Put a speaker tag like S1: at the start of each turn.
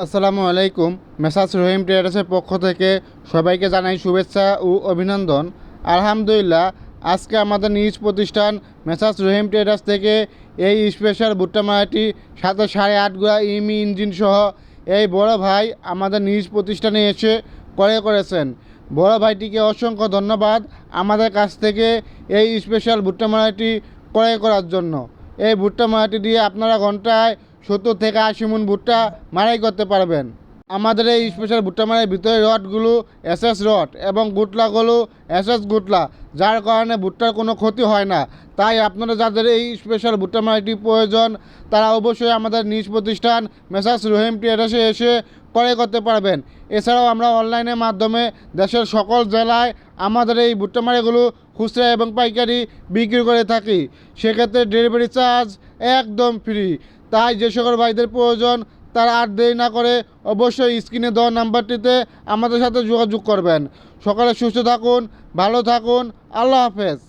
S1: আসসালামু আলাইকুম। মেসাজ রহিম ট্রেডার্সের পক্ষ থেকে সবাইকে জানাই শুভেচ্ছা ও অভিনন্দন। আলহামদুলিল্লাহ, আজকে আমাদের নিজ প্রতিষ্ঠান মেসাজ রহিম ট্রেডার্স থেকে এই স্পেশাল ভুট্টা মারাটি সাথে সাড়ে আট গুড়া ইমি ইঞ্জিন সহ এই বড় ভাই আমাদের নিজ প্রতিষ্ঠানে এসে ক্রয় করেছেন। বড় ভাইটিকে অসংখ্য ধন্যবাদ আমাদের কাছ থেকে এই স্পেশাল ভুট্টা মারাটি ক্রয় করার জন্য। এই ভুট্টা মারাটি দিয়ে আপনারা ঘন্টায় সত্তর থেকে আশি মন ভুট্টা মারাই করতে পারবেন। আমাদের এই স্পেশাল ভুট্টা মারার ভিতরে রডগুলো এস এস রড এবং গুটলাগুলো এস গুটলা, যার কারণে ভুট্টার কোনো ক্ষতি হয় না। তাই আপনারা যাদের এই স্পেশাল ভুট্টা মারাটি প্রয়োজন, তারা অবশ্যই আমাদের নিজ প্রতিষ্ঠান মেসাজ রহিম ট্রেডার্সে এসে ক্রয় করতে পারবেন। এছাড়াও আমরা অনলাইনের মাধ্যমে দেশের সকল জেলায় আমাদের এই ভুট্টা মারাগুলো খুচরা এবং পাইকারি বিক্রি করে থাকি। সেক্ষেত্রে ডেলিভারি চার্জ একদম ফ্রি তাই যে সকল ভাইদের প্রয়োজন, তারা আর দেরি না করে অবশ্যই স্ক্রিনে দেওয়া নাম্বারটিতে আমাদের সাথে যোগাযোগ করবেন। সকালে সুস্থ থাকুন, ভালো থাকুন, আল্লাহ হাফেজ।